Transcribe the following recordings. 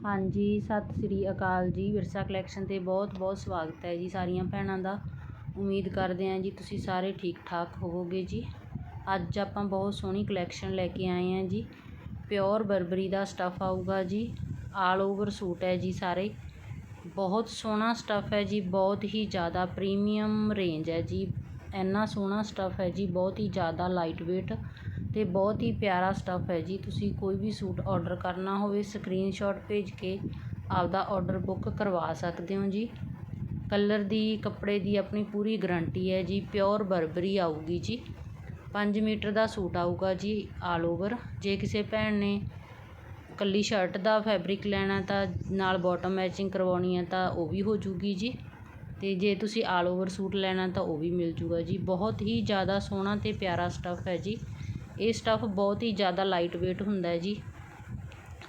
ਹਾਂਜੀ, ਸਤਿ ਸ੍ਰੀ ਅਕਾਲ ਜੀ। ਵਿਰਸਾ ਕਲੈਕਸ਼ਨ 'ਤੇ ਬਹੁਤ ਬਹੁਤ ਸਵਾਗਤ ਹੈ ਜੀ ਸਾਰੀਆਂ ਭੈਣਾਂ ਦਾ। ਉਮੀਦ ਕਰਦੇ ਹਾਂ ਜੀ ਤੁਸੀਂ ਸਾਰੇ ਠੀਕ ਠਾਕ ਹੋਵੋਗੇ ਜੀ। ਅੱਜ ਆਪਾਂ ਬਹੁਤ ਸੋਹਣੀ ਕਲੈਕਸ਼ਨ ਲੈ ਕੇ ਆਏ ਹਾਂ ਜੀ। ਪਿਓਰ ਬਰਬਰੀ ਦਾ ਸਟੱਫ ਆਊਗਾ ਜੀ। ਆਲ ਓਵਰ ਸੂਟ ਹੈ ਜੀ ਸਾਰੇ। ਬਹੁਤ ਸੋਹਣਾ ਸਟੱਫ ਹੈ ਜੀ, ਬਹੁਤ ਹੀ ਜ਼ਿਆਦਾ ਪ੍ਰੀਮੀਅਮ ਰੇਂਜ ਹੈ ਜੀ। ਇੰਨਾ ਸੋਹਣਾ ਸਟੱਫ ਹੈ ਜੀ, ਬਹੁਤ ਹੀ ਜ਼ਿਆਦਾ ਲਾਈਟ ਵੇਟ ਅਤੇ ਬਹੁਤ ਹੀ ਪਿਆਰਾ ਸਟੱਫ ਹੈ ਜੀ। ਤੁਸੀਂ ਕੋਈ ਵੀ ਸੂਟ ਔਡਰ ਕਰਨਾ ਹੋਵੇ ਸਕਰੀਨਸ਼ੋਟ ਭੇਜ ਕੇ ਆਪਦਾ ਔਡਰ ਬੁੱਕ ਕਰਵਾ ਸਕਦੇ ਹੋ ਜੀ। ਕਲਰ ਦੀ, ਕੱਪੜੇ ਦੀ ਆਪਣੀ ਪੂਰੀ ਗਰੰਟੀ ਹੈ ਜੀ। ਪਿਓਰ ਬਰਬਰੀ ਆਊਗੀ ਜੀ। 5 ਮੀਟਰ ਦਾ ਸੂਟ ਆਊਗਾ ਜੀ ਆਲ ਓਵਰ ਜੇ ਕਿਸੇ ਭੈਣ ਨੇ ਕੱਲੀ ਸ਼ਰਟ ਦਾ ਫੈਬਰਿਕ ਲੈਣਾ ਤਾਂ ਨਾਲ ਬਾਟਮ ਮੈਚਿੰਗ ਕਰਵਾਉਣੀ ਹੈ ਤਾਂ ਉਹ ਵੀ ਹੋ ਜੂਗੀ ਜੀ। ਅਤੇ ਜੇ ਤੁਸੀਂ ਆਲ ਓਵਰ ਸੂਟ ਲੈਣਾ ਤਾਂ ਉਹ ਵੀ ਮਿਲ ਜੂਗਾ ਜੀ। ਬਹੁਤ ਹੀ ਜ਼ਿਆਦਾ ਸੋਹਣਾ ਅਤੇ ਪਿਆਰਾ ਸਟੱਫ ਹੈ ਜੀ। ਇਹ ਸਟੱਫ ਬਹੁਤ ਹੀ ਜ਼ਿਆਦਾ ਲਾਈਟ ਵੇਟ ਹੁੰਦਾ ਹੈ ਜੀ।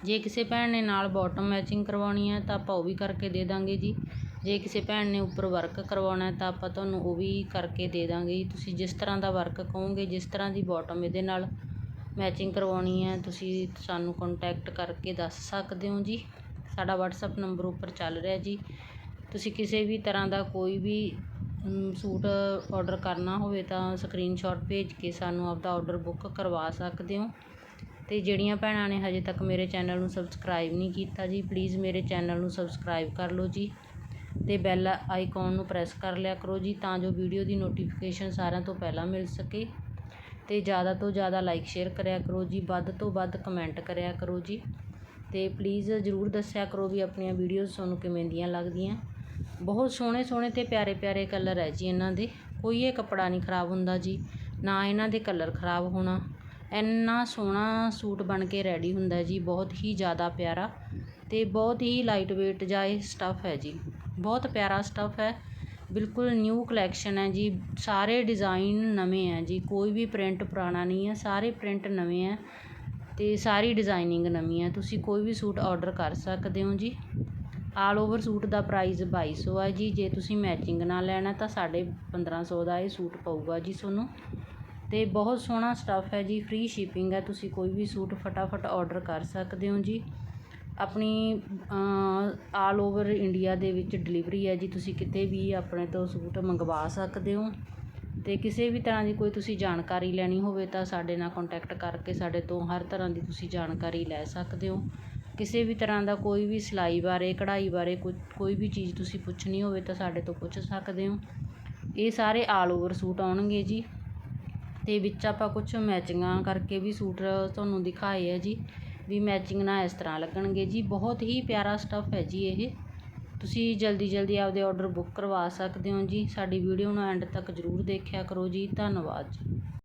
ਜੇ ਕਿਸੇ ਭੈਣ ਨੇ ਨਾਲ ਬਾਟਮ ਮੈਚਿੰਗ ਕਰਵਾਉਣੀ ਹੈ ਤਾਂ ਆਪਾਂ ਉਹ ਵੀ ਕਰਕੇ ਦੇ ਦਾਂਗੇ ਜੀ। ਜੇ ਕਿਸੇ ਭੈਣ ਨੇ ਉੱਪਰ ਵਰਕ ਕਰਵਾਉਣਾ ਤਾਂ ਆਪਾਂ ਤੁਹਾਨੂੰ ਉਹ ਵੀ ਕਰਕੇ ਦੇ ਦਾਂਗੇ ਜੀ। ਤੁਸੀਂ ਜਿਸ ਤਰ੍ਹਾਂ ਦਾ ਵਰਕ ਕਹੋਗੇ, ਜਿਸ ਤਰ੍ਹਾਂ ਦੀ ਬਾਟਮ ਇਹਦੇ ਨਾਲ ਮੈਚਿੰਗ ਕਰਵਾਉਣੀ ਹੈ, ਤੁਸੀਂ ਸਾਨੂੰ ਕੰਟੈਕਟ ਕਰਕੇ ਦੱਸ ਸਕਦੇ ਹੋ ਜੀ। ਸਾਡਾ WhatsApp ਨੰਬਰ ਉੱਪਰ ਚੱਲ ਰਿਹਾ ਜੀ। ਤੁਸੀਂ ਕਿਸੇ ਵੀ ਤਰ੍ਹਾਂ ਦਾ ਕੋਈ ਵੀ ਸੂਟ ਔਡਰ ਕਰਨਾ ਹੋਵੇ ਤਾਂ ਸਕਰੀਨਸ਼ੋਟ ਭੇਜ ਕੇ ਸਾਨੂੰ ਆਪਦਾ ਔਡਰ ਬੁੱਕ ਕਰਵਾ ਸਕਦੇ ਹੋ। ਅਤੇ ਜਿਹੜੀਆਂ ਭੈਣਾਂ ਨੇ ਹਜੇ ਤੱਕ ਮੇਰੇ ਚੈਨਲ ਨੂੰ ਸਬਸਕ੍ਰਾਈਬ ਨਹੀਂ ਕੀਤਾ ਜੀ ਪਲੀਜ਼ ਮੇਰੇ ਚੈਨਲ ਨੂੰ ਸਬਸਕ੍ਰਾਈਬ ਕਰ ਲਓ ਜੀ। ਅਤੇ ਬੈਲ ਆਈਕਨ ਨੂੰ ਪ੍ਰੈਸ ਕਰ ਲਿਆ ਕਰੋ ਜੀ, ਤਾਂ ਜੋ ਵੀਡੀਓ ਦੀ ਨੋਟੀਫਿਕੇਸ਼ਨ ਸਾਰਿਆਂ ਤੋਂ ਪਹਿਲਾਂ ਮਿਲ ਸਕੇ। ਅਤੇ ਜ਼ਿਆਦਾ ਤੋਂ ਜ਼ਿਆਦਾ ਲਾਈਕ ਸ਼ੇਅਰ ਕਰਿਆ ਕਰੋ ਜੀ, ਵੱਧ ਤੋਂ ਵੱਧ ਕਮੈਂਟ ਕਰਿਆ ਕਰੋ ਜੀ। ਅਤੇ ਪਲੀਜ਼ ਜ਼ਰੂਰ ਦੱਸਿਆ ਕਰੋ ਵੀ ਆਪਣੀਆਂ ਵੀਡੀਓਜ਼ ਤੁਹਾਨੂੰ ਕਿਵੇਂ ਦੀਆਂ ਲੱਗਦੀਆਂ। ਬਹੁਤ ਸੋਹਣੇ ਸੋਹਣੇ ਅਤੇ ਪਿਆਰੇ ਪਿਆਰੇ ਕਲਰ ਹੈ ਜੀ ਇਹਨਾਂ ਦੇ। ਕੋਈ ਇਹ ਕੱਪੜਾ ਨਹੀਂ ਖ਼ਰਾਬ ਹੁੰਦਾ ਜੀ, ਨਾ ਇਹਨਾਂ ਦੇ ਕਲਰ ਖ਼ਰਾਬ ਹੋਣਾ। ਇੰਨਾ ਸੋਹਣਾ ਸੂਟ ਬਣ ਕੇ ਰੈਡੀ ਹੁੰਦਾ ਜੀ, ਬਹੁਤ ਹੀ ਜ਼ਿਆਦਾ ਪਿਆਰਾ ਅਤੇ ਬਹੁਤ ਹੀ ਲਾਈਟ ਵੇਟ ਜਿਹਾ ਇਹ ਸਟੱਫ ਹੈ ਜੀ। ਬਹੁਤ ਪਿਆਰਾ ਸਟੱਫ ਹੈ, ਬਿਲਕੁਲ ਨਿਊ ਕਲੈਕਸ਼ਨ ਹੈ ਜੀ। ਸਾਰੇ ਡਿਜ਼ਾਈਨ ਨਵੇਂ ਹੈ ਜੀ, ਕੋਈ ਵੀ ਪ੍ਰਿੰਟ ਪੁਰਾਣਾ ਨਹੀਂ ਹੈ, ਸਾਰੇ ਪ੍ਰਿੰਟ ਨਵੇਂ ਹੈ ਅਤੇ ਸਾਰੀ ਡਿਜ਼ਾਈਨਿੰਗ ਨਵੀਂ ਹੈ। ਤੁਸੀਂ ਕੋਈ ਵੀ ਸੂਟ ਆਰਡਰ ਕਰ ਸਕਦੇ ਹੋ ਜੀ। ਆਲ ਓਵਰ ਸੂਟ ਦਾ ਪ੍ਰਾਈਜ਼ ਬਾਈ ਸੌ ਹੈ ਜੀ। ਜੇ ਤੁਸੀਂ ਮੈਚਿੰਗ ਨਾਲ ਲੈਣਾ ਤਾਂ ਸਾਢੇ 1500 ਦਾ ਇਹ ਸੂਟ ਪਊਗਾ ਜੀ ਤੁਹਾਨੂੰ। ਅਤੇ ਬਹੁਤ ਸੋਹਣਾ ਸਟੱਫ ਹੈ ਜੀ ਫ੍ਰੀ ਸ਼ਿਪਿੰਗ ਹੈ। ਤੁਸੀਂ ਕੋਈ ਵੀ ਸੂਟ ਫਟਾਫਟ ਔਡਰ ਕਰ ਸਕਦੇ ਹੋ ਜੀ। ਆਪਣੀ ਆਲ ਓਵਰ ਇੰਡੀਆ ਦੇ ਵਿੱਚ ਡਿਲੀਵਰੀ ਹੈ ਜੀ। ਤੁਸੀਂ ਕਿਤੇ ਵੀ ਆਪਣੇ ਤੋਂ ਸੂਟ ਮੰਗਵਾ ਸਕਦੇ ਹੋ। ਅਤੇ ਕਿਸੇ ਵੀ ਤਰ੍ਹਾਂ ਦੀ ਕੋਈ ਤੁਸੀਂ ਜਾਣਕਾਰੀ ਲੈਣੀ ਹੋਵੇ ਤਾਂ ਸਾਡੇ ਨਾਲ ਕੰਟੈਕਟ ਕਰਕੇ ਸਾਡੇ ਤੋਂ ਹਰ ਤਰ੍ਹਾਂ ਦੀ ਤੁਸੀਂ ਜਾਣਕਾਰੀ ਲੈ ਸਕਦੇ ਹੋ। ਕਿਸੇ ਵੀ ਤਰ੍ਹਾਂ ਦਾ ਕੋਈ ਵੀ ਸਿਲਾਈ ਬਾਰੇ, ਕਢਾਈ ਬਾਰੇ ਕੁ ਕੋਈ ਵੀ ਚੀਜ਼ ਤੁਸੀਂ ਪੁੱਛਣੀ ਹੋਵੇ ਤਾਂ ਸਾਡੇ ਤੋਂ ਪੁੱਛ ਸਕਦੇ ਹੋ। ਇਹ ਸਾਰੇ ਆਲ ਓਵਰ ਸੂਟ ਆਉਣਗੇ ਜੀ। ਅਤੇ ਵਿੱਚ ਆਪਾਂ ਕੁਛ ਮੈਚਿੰਗਾਂ ਕਰਕੇ ਵੀ ਸੂਟ ਤੁਹਾਨੂੰ ਦਿਖਾਏ ਹੈ ਜੀ, ਵੀ ਮੈਚਿੰਗ ਨਾਲ ਇਸ ਤਰ੍ਹਾਂ ਲੱਗਣਗੇ ਜੀ। ਬਹੁਤ ਹੀ ਪਿਆਰਾ ਸਟੱਫ ਹੈ ਜੀ ਇਹ। ਤੁਸੀਂ ਜਲਦੀ ਜਲਦੀ ਆਪਦੇ ਆਰਡਰ ਬੁੱਕ ਕਰਵਾ ਸਕਦੇ ਹੋ ਜੀ। ਸਾਡੀ ਵੀਡੀਓ ਨੂੰ ਐਂਡ ਤੱਕ ਜ਼ਰੂਰ ਦੇਖਿਆ ਕਰੋ ਜੀ। ਧੰਨਵਾਦ ਜੀ।